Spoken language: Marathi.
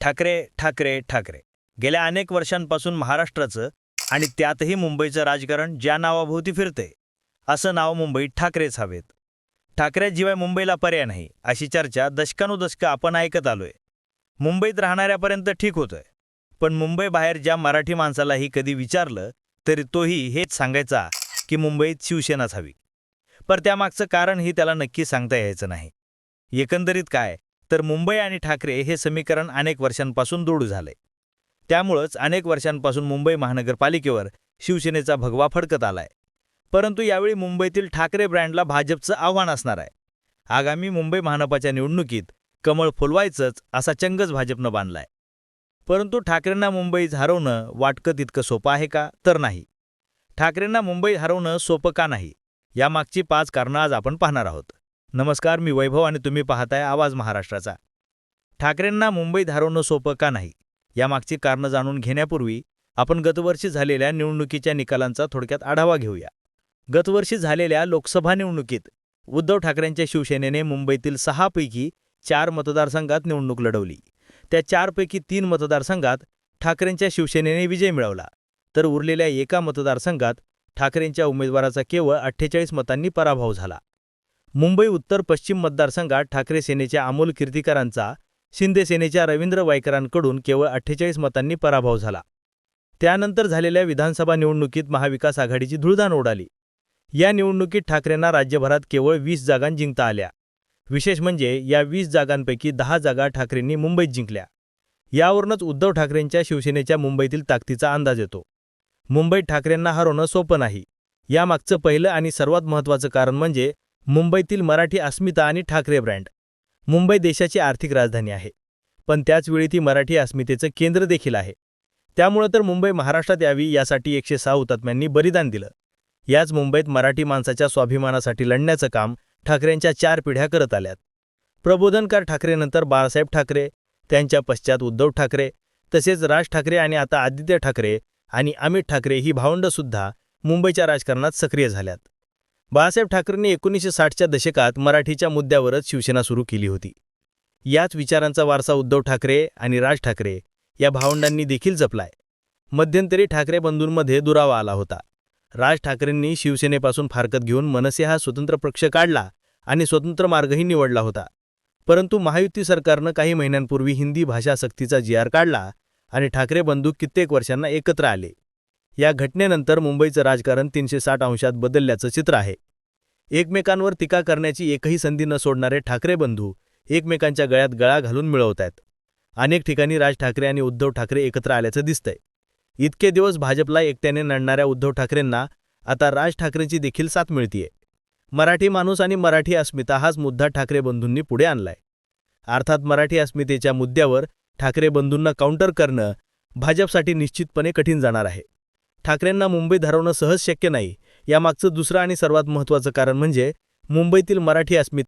ठाकरे ठाकरे ठाकरे. गेल्या अनेक वर्षांपासून महाराष्ट्राचं आणि त्यातही मुंबईचं राजकारण ज्या नावाभोवती फिरते असं नाव मुंबईत ठाकरेच हवेत. ठाकरेशिवाय मुंबईला पर्याय नाही अशी चर्चा दशकानुदशकं आपण ऐकत आलोय. मुंबईत राहणाऱ्यापर्यंत ठीक होतंय पण मुंबईबाहेर ज्या मराठी माणसालाही कधी विचारलं तरी तोही हेच सांगायचा की मुंबईत शिवसेनाच हवी. पर त्यामागचं कारणही त्याला नक्की सांगता यायचं नाही. एकंदरीत काय तर मुंबई आणि ठाकरे हे समीकरण अनेक वर्षांपासून दूर झाले. त्यामुळंच अनेक वर्षांपासून मुंबई महानगरपालिकेवर शिवसेनेचा भगवा फडकत आलाय. परंतु यावेळी मुंबईतील ठाकरे ब्रँडला भाजपचं आव्हान असणार आहे. आगामी मुंबई महानपाच्या निवडणुकीत कमळ फुलवायचंच असा चंगच भाजपनं बांधलाय. परंतु ठाकरेंना मुंबईत हरवणं वाटकं तितकं सोपं आहे का? तर नाही. ठाकरेंना मुंबईत हरवणं सोपं का नाही? यामागची पाच कारणं आज आपण पाहणार आहोत. नमस्कार मी वैभव आणि तुम्ही पाहताय आवाज महाराष्ट्राचा. ठाकरेंना मुंबई धारवणं सोपं का नाही? यामागची कारणं जाणून घेण्यापूर्वी आपण गतवर्षी झालेल्या निवडणुकीच्या निकालांचा थोडक्यात आढावा घेऊया. गतवर्षी झालेल्या लोकसभा निवडणुकीत उद्धव ठाकरेंच्या शिवसेनेने मुंबईतील सहापैकी चार मतदारसंघात निवडणूक लढवली. त्या चारपैकी तीन मतदारसंघात ठाकरेंच्या शिवसेनेने विजय मिळवला. तर उरलेल्या एका मतदारसंघात ठाकरेंच्या उमेदवाराचा केवळ अठ्ठेचाळीस मतांनी पराभव झाला. मुंबई उत्तर पश्चिम मतदारसंघात ठाकरे सेनेच्या अमोल कीर्तिकरांचा शिंदे सेनेच्या रवींद्र वायकरांकडून केवळ अठ्ठेचाळीस मतांनी पराभव झाला. त्यानंतर झालेल्या विधानसभा निवडणुकीत महाविकास आघाडीची धुळधाण उडाली या निवडणुकीत ठाकरेंना राज्यभरात केवळ वीस जागां जिंकता आल्या. विशेष म्हणजे या वीस जागांपैकी दहा जागा ठाकरेंनी मुंबईत जिंकल्या. यावरूनच उद्धव ठाकरेंच्या शिवसेनेच्या मुंबईतील ताकदीचा अंदाज येतो. मुंबईत ठाकरेंना हरवणं सोपं नाही. यामागचं पहिलं आणि सर्वात महत्त्वाचं कारण म्हणजे मुंबईतील मराठी अस्मिता आणि ठाकरे ब्रँड. मुंबई देशाची आर्थिक राजधानी आहे. पण त्याचवेळी ती मराठी अस्मितेचं केंद्र देखील आहे. त्यामुळं तर मुंबई महाराष्ट्रात यावी यासाठी एकशे सहा हुतात्म्यांनी बलिदान दिलं. याच मुंबईत मराठी माणसाच्या स्वाभिमानासाठी लढण्याचं काम ठाकरेंच्या चार पिढ्या करत आल्यात. प्रबोधनकार ठाकरेनंतर बाळासाहेब ठाकरे त्यांच्या पश्चात उद्धव ठाकरे तसेच राज ठाकरे आणि आता आदित्य ठाकरे आणि अमित ठाकरे ही भावंडंसुद्धा मुंबईच्या राजकारणात सक्रिय झाल्यात. बाळासाहेब ठाकरेंनी एकोणीसशे साठच्या दशकात मराठीच्या मुद्द्यावरच शिवसेना सुरू केली होती. याच विचारांचा वारसा उद्धव ठाकरे आणि राज ठाकरे या भावंडांनी देखील जपलाय. मध्यंतरी ठाकरे बंधूंमध्ये दुरावा आला होता. राज ठाकरेंनी शिवसेनेपासून फारकत घेऊन मनसे हा स्वतंत्र पक्ष काढला आणि स्वतंत्र मार्गही निवडला होता. परंतु महायुती सरकारनं काही महिन्यांपूर्वी हिंदी भाषा सक्तीचा जी आर काढला आणि ठाकरे बंधू कित्येक वर्षांना एकत्र आले. या घटनेनंतर मुंबईचं राजकारण तीनशे साठ अंशात बदलल्याचं चित्र आहे. एकमेकांवर टीका करण्याची एकही संधी न सोडणारे ठाकरे बंधू एकमेकांच्या गळ्यात गळा घालून मिळवत आहेत अनेक ठिकाणी राज ठाकरे आणि उद्धव ठाकरे एकत्र आल्याचं दिसतंय. इतके दिवस भाजपला एकट्याने नडणाऱ्या उद्धव ठाकरेंना आता राज ठाकरेंची देखील साथ मिळतीये. मराठी माणूस आणि मराठी अस्मिता हाच मुद्दा ठाकरे बंधूंनी पुढे आणलाय. अर्थात मराठी अस्मितेच्या मुद्द्यावर ठाकरे बंधूंना काउंटर करणं भाजपसाठी निश्चितपणे कठीण जाणार आहे. ठाकरेंना मुंबईत हरवणं सहज शक्य नाही. यामागचं दुसरं आणि सर्वात महत्त्वाचं कारण म्हणजे मुंबईतील मराठी अस्मिता.